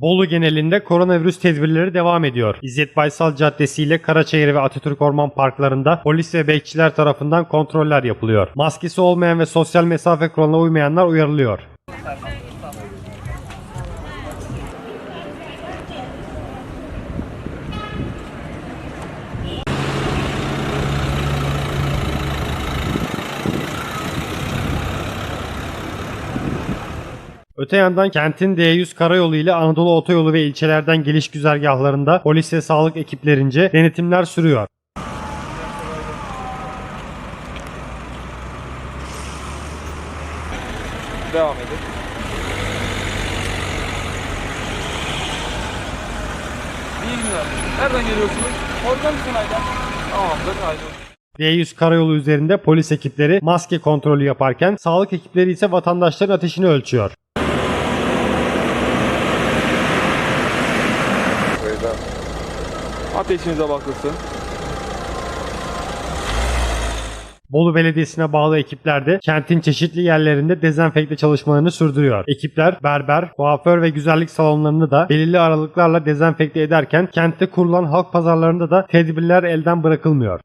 Bolu genelinde koronavirüs tedbirleri devam ediyor. İzzet Baysal Caddesi ile Karaçayır ve Atatürk Orman Parklarında polis ve bekçiler tarafından kontroller yapılıyor. Maskesi olmayan ve sosyal mesafe kuralına uymayanlar uyarılıyor. Öte yandan kentin D100 karayolu ile Anadolu otoyolu ve ilçelerden geliş güzergahlarında polis ve sağlık ekiplerince denetimler sürüyor. Devam edin. İyi günler. Nereden geliyorsunuz? Oradan mısın Aydan? Tamamdır. Haydi. D100 karayolu üzerinde polis ekipleri maske kontrolü yaparken sağlık ekipleri ise vatandaşların ateşini ölçüyor. Ateşinize bakılsın. Bolu Belediyesi'ne bağlı ekipler de kentin çeşitli yerlerinde dezenfekte çalışmalarını sürdürüyor. Ekipler berber, kuaför ve güzellik salonlarını da belirli aralıklarla dezenfekte ederken kentte kurulan halk pazarlarında da tedbirler elden bırakılmıyor.